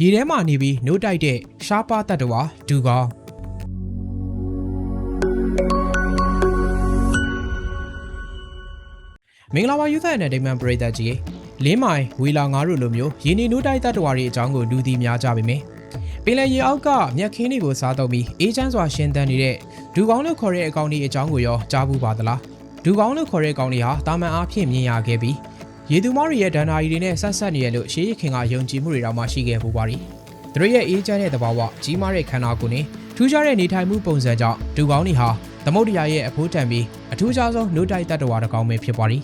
ရေထဲမှာနေပြီးနိုးတိုက်တဲ့ရှားပါတတ္တဝါဒူကောင်မင်္ဂလာပါယူသန်တဲ့ဒိမန်ပရိသတ်ကြီးလင်းမိုင်ဝေလာငါတို့လိုမျိုးရင်းနေနိုးတိုက်တတ္တဝါတွေအကြောင်းကိုလူသိများကြပါမယ်ပင်လယ်ရေအောက်ကမြက်ခင်းတွေကိုစားသုံးပြီးအေးချမ်းစွာရှင်သန်နေတဲ့ဒူကောင်လို့ခေါ်တဲ့အကောင်ဒီအကြောင်းကိုရောကြားဘူးပါသလားဒူကောင်လို့ခေါ်တဲ့ကောင်တွေဟာတာမန်အားဖြင့်မြင်ရခဲ့ပြီး ရေသူမောတွေရဲ့ဒဏ္ဍာရီတွေနဲ့ဆက်ဆက်နေရလို့ရှေးရခင်ကယုံကြည်မှုတွေတောင်မှရှိခဲ့ပူပါရီသူတို့ရဲ့အေးချမ်းတဲ့သဘာဝကြီးမားတဲ့ခန္ဓာကိုယ်နဲ့ထူးခြားတဲ့နေထိုင်မှုပုံစံကြောင့်ဒူကောင်တွေဟာသမုဒ္ဒရာရဲ့အဖိုးတန်ပြီးအထူးခြားဆုံးနိုးတိုက်တတ္တဝါတစ်ကောင်ပဲဖြစ်ပါရီ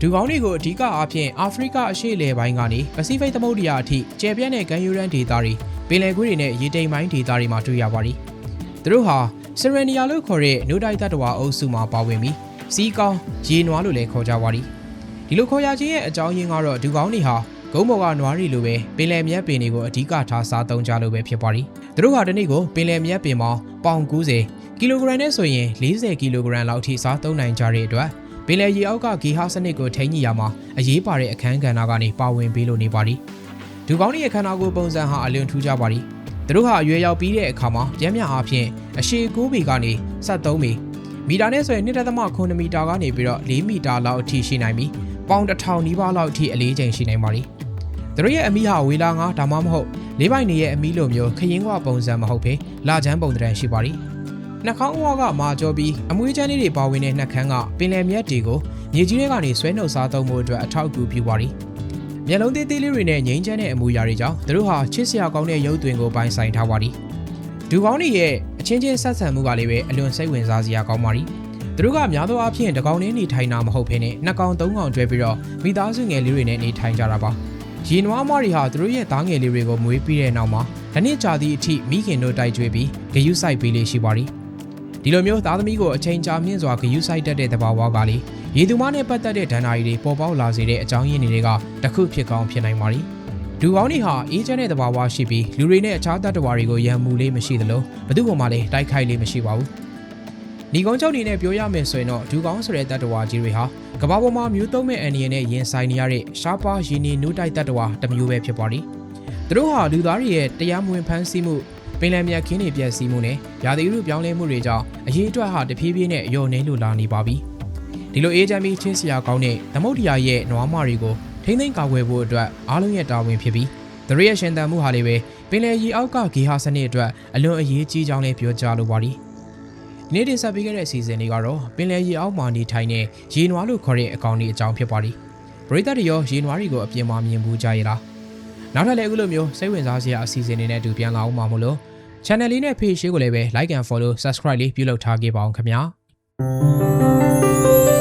ဒူကောင်တွေကိုအဓိကအားဖြင့်အာဖရိကအရှေ့အလယ်ပိုင်းကနေပစိဖိတ်သမုဒ္ဒရာအထိကျယ်ပြန့်တဲ့ကမ်းရိုးတန်းဒေသတွေပင်လယ်ကွေ့တွေနဲ့ရေတိမ်ပိုင်းဒေသတွေမှာတွေ့ရပါရီသူတို့ဟာစရန်နီယာလို့ခေါ်တဲ့နိုးတိုက်တတ္တဝါအုပ်စုမှာပါဝင်ပြီးစီးကောင်းရေနွားလို့လည်းခေါ်ကြပါရီ ဒီလိုခေါ်ရခြင်းရဲ့အကြောင်းရင်းကတော့ဒူကောင်းတွေဟာဂုံးဘော်ကနွားတွေလိုပဲပင်လယ်မြက်ပင်တွေကိုအဓိကထားစားသုံးကြလို့ပဲဖြစ်ပါသည်။သူတို့ဟာဒီနေ့ကိုပင်လယ်မြက်ပင်ပေါင်းပေါင်90ကီလိုဂရမ်နဲ့ဆိုရင်40ကီလိုဂရမ်လောက်ထိစားသုံးနိုင်ကြတဲ့အတွက်ပင်လယ်ရေအောက်ကဂီဟာစနစ်ကိုထိန်းညှိရမှာအရေးပါတဲ့အခန်းကဏ္ဍကနေပါဝင်ပေးလို့နေပါသည်။ဒူကောင်းတွေရဲ့ခန္ဓာကိုယ်ပုံစံဟာအလွန်ထူးခြားပါသည်။သူတို့ဟာအရွယ်ရောက်ပြီးတဲ့အခါမှာပြင်းပြအားဖြင့်အရှည်9ပေကနေ73ပေမီတာနဲ့ဆိုရင်1.9မီတာကနေပြီးတော့4မီတာလောက်အထိရှိနိုင်ပြီး ပေါင်တစ်ထောင်နီးပါးလောက်အထိအလေးချိန်ရှိနိုင်ပါသည်။သူတို့ရဲ့အမီဟာဝေလာငါဒါမှမဟုတ်လေးပိုင်နေရဲ့အမီလိုမျိုးခရင်ကွာပုံစံမဟုတ်ဘဲလာချမ်းပုံတံရှိပါသည်။နှာခေါင်းအဝါကမာကျော်ပြီးအမွေးချမ်းလေးတွေပါဝင်တဲ့နှာခမ်းကပင်လယ်မြက်တွေကိုမြေကြီးတွေကနေဆွဲနှုတ်စားသုံးမှုအတွက်အထောက်အကူပြုပါသည်။မျက်လုံးသေးသေးလေးတွေနဲ့ငိမ့်ချမ်းတဲ့အမူအရာတွေကြောင့်သူတို့ဟာချစ်စရာကောင်းတဲ့ရုပ်သွင်းကိုပိုင်ဆိုင်ထားပါသည်။ဒူကောင်းတွေရဲ့အချင်းချင်းဆက်ဆံမှုကလည်းပဲအလွန်စိတ်ဝင်စားစရာကောင်းပါသည်။ သူတို့ကများသောအားဖြင့်တကောင်နဲ့နေထိုင်တာမဟုတ်ဘဲနဲ့နှစ်ကောင်သုံးကောင်တွဲပြီးတော့မိသားစုငယ်လေးတွေနဲ့နေထိုင်ကြတာပါ။ရေနွားမတွေဟာသူတို့ရဲ့သားငယ်လေးတွေကိုမွေးပြီးတဲ့နောက်မှာတစ်နှစ်ကြာသည့်အထိမိခင်တို့တိုက်ကြွေးပြီးဂယုစိုက်ပေးလေးရှိပါသည်။ဒီလိုမျိုးသားသမီးကိုအချိန်ကြာမြင့်စွာဂယုစိုက်တတ်တဲ့သဘာဝကလေးရေသူမနဲ့ပတ်သက်တဲ့ဒဏ္ဍာရီတွေပေါ်ပေါက်လာစေတဲ့အကြောင်းရင်းတွေကတစ်ခုဖြစ်ကောင်းဖြစ်နိုင်ပါသည်။ဒူကောင်းတွေဟာအေးချမ်းတဲ့သဘာဝရှိပြီးလူတွေနဲ့အခြားတ attva တွေကိုရံမှုလေးမရှိသလိုဘသူ့ပုံမှလည်းတိုက်ခိုက်လေးမရှိပါဘူး။ ညီကုန်းချုပ်အနေနဲ့ပြောရမယ်ဆိုရင်တော့ဒူကောင်းဆိုတဲ့တ attva ကြီးတွေဟာကမ္ဘာပေါ်မှာမျိုးသုံးမဲ့အန်နီယနဲ့ရင်ဆိုင်နေရတဲ့ရှားပါရင်းနေနူးတိုက်တ attva တစ်မျိုးပဲဖြစ်ပါသည်။သူတို့ဟာလူသားတွေရဲ့တရားမဝင်ဖမ်းဆီးမှုပင်လယ်မြက်ခင်းတွေပြည့်စည်မှုနဲ့ရာသီဥတုပြောင်းလဲမှုတွေကြောင့်အရေးအတွက်ဟာတဖြည်းဖြည်းနဲ့အယောနေလိုလာနေပါပြီ။ဒီလိုအေးချမ်းပြီးချင်းစရာကောင်းတဲ့သမုဒ္ဒရာရဲ့နွားမတွေကိုထိမ့်သိမ်းကာကွယ်ဖို့အတွက်အားလုံးရဲ့တာဝန်ဖြစ်ပြီးသူတို့ရဲ့ရှင်သန်မှုဟာလည်းပဲပင်လယ်ရေအောက်ကဂေဟာစနစ်အတွက်အလွန်အရေးကြီးကြောင်းလည်းပြောကြားလိုပါသည်။ဒီ နေ့တင်ဆက်ပေးခဲ့တဲ့စီစဉ်လေးကတော့ပင်လယ်ရေအောက်မှာနေထိုင်တဲ့ရေနွားလို့ခေါ်တဲ့အကောင်တွေအကြောင်းဖြစ်ပါသည်။ပရိသတ်တွေရောရေနွားတွေကိုအပြင်မှာမြင်ဘူးကြရလား။နောက်ထပ်လည်းအခုလိုမျိုးစိတ်ဝင်စားစရာအစီအစဉ်တွေနဲ့အတူပြန်လာအောင်ပါမလို့ channel လေးနဲ့ page လေးကိုလည်းပဲ like and follow subscribe လေးပြုလုပ်ထားခဲ့ပါအောင်ခင်ဗျာ။